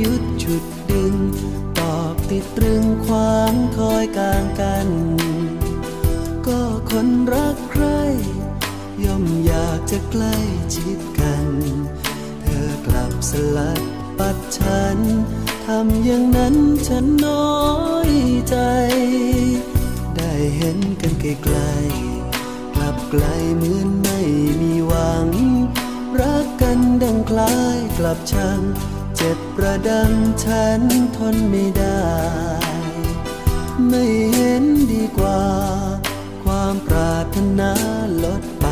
หยุดจุดดินตอบติดตรึงความคอยกลางกัน ก็คนรักใคร ย่อมอยากจะใกล้ชิดกัน เธอกลับสลัดปัดฉัน ทำอย่างนั้นฉันน้อยใจ ได้เห็นกันไกลๆกลับไกลเหมือนไม่มีหวัง รักกันดังคล้ายกลับชัง จ็บประดังฉันทนไม่ได้ ไม่เห็นดีกว่า ความปรารถนาลดไป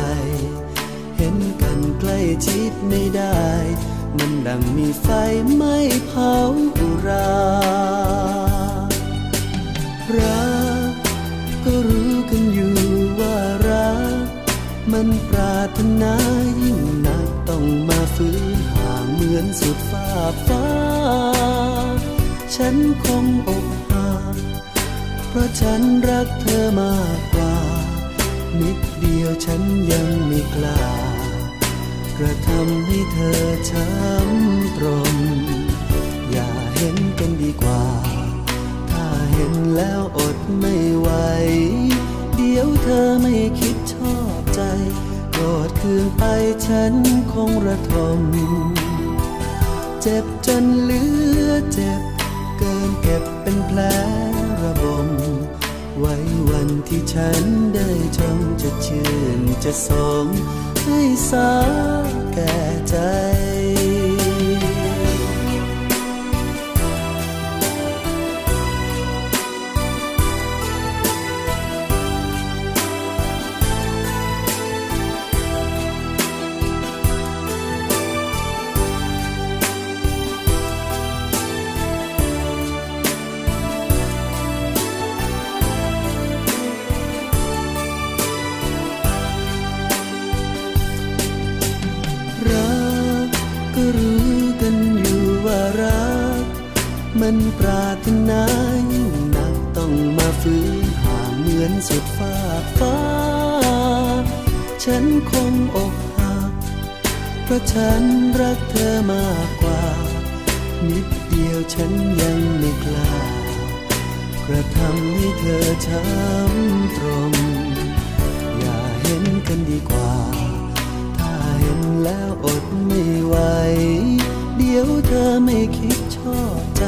เห็นกันใกล้ชิดไม่ได้ มันดังมีไฟไม้เผาอุรารักก็รู้กันอยู่ว่ารัก มันปรารถนายิ่ง นสุดฟ้าฟ้า ฉันคงอกหักเพราะฉันรักเธอมากกว่า นิดเดียวฉันยังไม่กล้ากระทำให้เธอช้ำตรมอย่าเห็นกันดีกว่า ถ้าเห็นแล้วอดไม่ไหว เดี๋ยวเธอไม่คิดชอบใจโกรธคืนไปฉันคงระทม เจ็บจนเหลือเจ็บ เกินเก็บเป็นแผลระบม ไว้วันที่ฉันได้ชมจะชื่นจะสมให้สาแก่ใจ มันปรารถนายิ่งหนักต้องมาฟื้นห่างเหมือนสุดฟ้าฟ้า ฉันคงอกหักเพราะฉันรักเธอมากกว่า นิดเดียวฉันยังไม่กล้ากระทำให้เธอช้ำตรมอย่าเห็นกันดีกว่า ไม่คิดชอบใจ